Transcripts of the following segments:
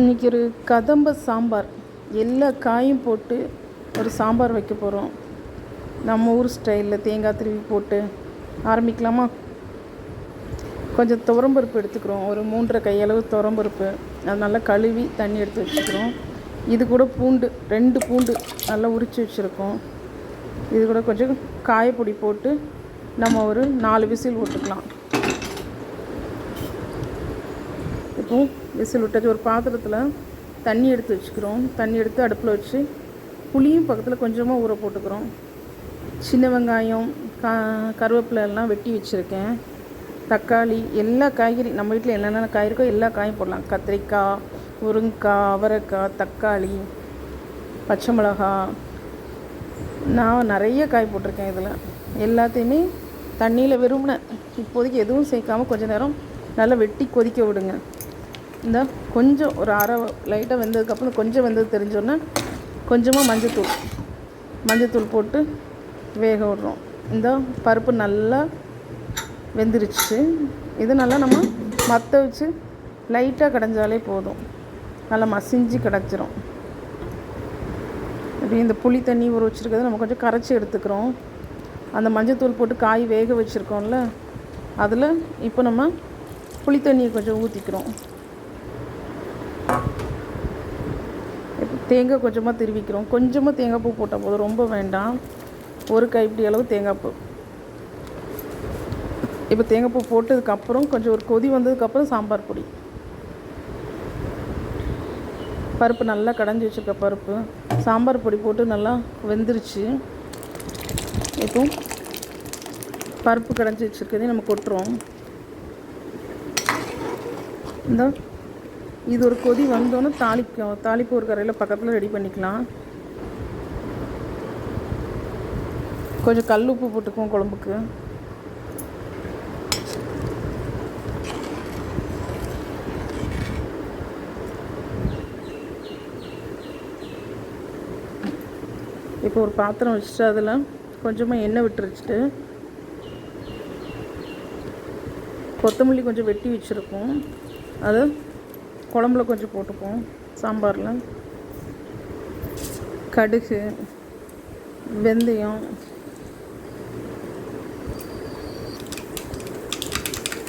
இன்றைக்கி ஒரு கதம்ப சாம்பார். எல்லா காயும் போட்டு ஒரு சாம்பார் வைக்க போகிறோம் நம்ம ஊர் ஸ்டைலில் தேங்காய் திருவி போட்டு ஆரம்பிக்கலாமா? கொஞ்சம் துவரம்பருப்பு எடுத்துக்கிறோம். ஒரு மூன்றரை கையளவு துவரம்பருப்பு. அது நல்லா கழுவி தண்ணி எடுத்து வச்சுக்கிறோம். இது கூட பூண்டு ரெண்டு பூண்டு நல்லா உரித்து வச்சுருக்கோம். இது கூட கொஞ்சம் காயப்பொடி போட்டு நம்ம ஒரு நாலு விசில் விட்டுக்கலாம் இப்போ விசில் விட்டாச்சு ஒரு பாத்திரத்தில் தண்ணி எடுத்து வச்சுக்கிறோம். தண்ணி எடுத்து அடுப்பில் வச்சு புளியும் பக்கத்தில் கொஞ்சமாக ஊற போட்டுக்கிறோம். சின்ன வெங்காயம் கா கருவேப்பிலை எல்லாம் வெட்டி வச்சுருக்கேன். தக்காளி எல்லா காய்கறி நம்ம வீட்டில் என்னென்ன காய் இருக்கோ எல்லா காயும் போடலாம். கத்திரிக்காய் முருங்கைக்காய் அவரைக்காய் தக்காளி பச்சை மிளகா நான் நிறைய காய் போட்டிருக்கேன் இதில். எல்லாத்தையுமே தண்ணியில் வெறும்ன. இப்போதைக்கு எதுவும் சேர்க்காமல் கொஞ்சம் நேரம் நல்லா வெட்டி கொதிக்க விடுங்க. இந்த கொஞ்சம் ஒரு அரை லைட்டாக வெந்ததுக்கப்புறம் கொஞ்சம் வெந்தது தெரிஞ்சோன்னே கொஞ்சமாக மஞ்சத்தூள். மஞ்சத்தூள் போட்டு வேக விட்றோம். இந்த பருப்பு நல்லா வெந்துருச்சு. இது நல்லா நம்ம மற்ற வச்சு லைட்டாக கடைஞ்சாலே போதும். நல்லா மசிஞ்சு கிடச்சிரும். இப்படி இந்த புளி தண்ணி ஊற வச்சுருக்கிறத நம்ம கொஞ்சம் கரைச்சி எடுத்துக்கிறோம். அந்த மஞ்சத்தூள் போட்டு காய் வேக வச்சுருக்கோம்ல அதில் இப்போ நம்ம புளி தண்ணியை கொஞ்சம் ஊற்றிக்கிறோம் தேங்காய் கொஞ்சமாக திருவிக்கிறோம். கொஞ்சமாக தேங்காய் பூ போட்டால் போதும். ரொம்ப வேண்டாம். ஒரு கைப்பிடி அளவு தேங்காய் பூ. இப்போ தேங்காய் பூ போட்டதுக்கப்புறம் கொஞ்சம் ஒரு கொதி வந்ததுக்கப்புறம் சாம்பார் பொடி. பருப்பு நல்லா கடைஞ்சி வச்சுருக்க பருப்பு. சாம்பார் பொடி போட்டு நல்லா வெந்துருச்சு. இப்போ பருப்பு கடைஞ்சி வச்சுருக்கதையும் நம்ம கொட்டுறோம். இந்த. இது ஒரு கொதி வந்தோன்னே தாளிக்கும் தாளிப்பு ஒரு கரையில் பக்கத்தில் ரெடி பண்ணிக்கலாம். கொஞ்சம் கல் உப்பு போட்டுக்குவோம் குழம்புக்கு. இப்போ ஒரு பாத்திரம் வச்சுட்டு அதில் கொஞ்சமாக எண்ணெய் விட்டு வச்சுட்டு கொத்தமல்லி கொஞ்சம் வெட்டி வச்சுருக்கோம். அது குழம்புல கொஞ்சம் போட்டுப்போம் சாம்பாரில். கடுகு வெந்தயம்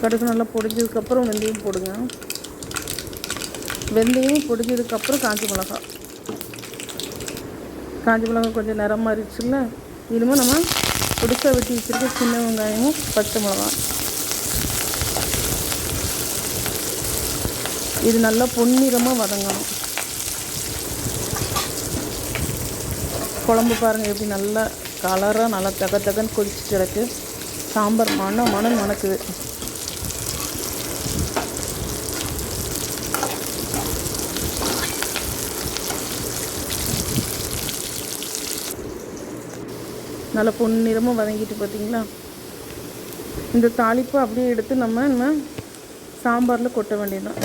கடுகு நல்லா பொடிஞ்சதுக்கப்புறம் வெந்தயம் போடுங்க. வெந்தயம் பொடிஞ்சதுக்கப்புறம் காஞ்சி மிளகா. காஞ்சி மிளகா கொஞ்சம் நிறம் மாறிடுச்சுல்ல? இனிமேல் நம்ம பிடிச்ச வெட்டி வச்சுருக்க சின்ன வெங்காயமும் பச்சை மிளகா. இது நல்லா பொன்னிறமாக வதங்கணும். குழம்பு பாருங்கள் எப்படி நல்லா கலராக நல்லா தக தகன்னு கொதிச்சு கிடக்கு சாம்பார் மன மனம் மணக்குது. நல்லா பொன்னிறமாக வதங்கிட்டு பார்த்தீங்களா இந்த தாளிப்பு அப்படியே எடுத்து நம்ம நம்ம சாம்பாரில் கொட்ட வேண்டியதுதான்.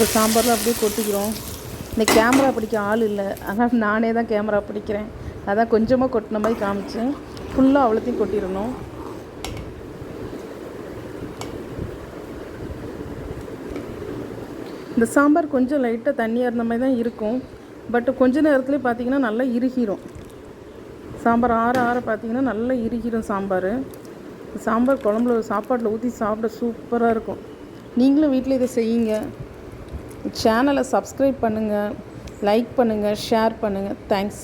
இப்போ சாம்பாரில் அப்படியே கொட்டிக்கிறோம். இந்த கேமரா பிடிக்க ஆள் இல்லை. அதனால் நானே தான் கேமரா பிடிக்கிறேன். அதான் கொஞ்சமாக கொட்டின மாதிரி காமிச்சேன் ஃபுல்லாக அவ்வளோத்தையும் கொட்டிடணும். இந்த சாம்பார் கொஞ்சம் லைட்டாக தண்ணியாக இருந்த மாதிரி தான் இருக்கும். பட் கொஞ்ச நேரத்துலேயே பார்த்தீங்கன்னா நல்லா இறுகிரும். சாம்பார் ஆற ஆற பார்த்தீங்கன்னா நல்லா இறுகிரும் சாம்பார். சாம்பார் குழம்புல சாப்பாட்டில் ஊற்றி சாப்பிட சூப்பராக இருக்கும். நீங்களும் வீட்டில் இதை செய்யுங்க. சேனலை சப்ஸ்கிரைப் பண்ணுங்கள் லைக் பண்ணுங்கள் ஷேர் பண்ணுங்கள் தேங்க்ஸ்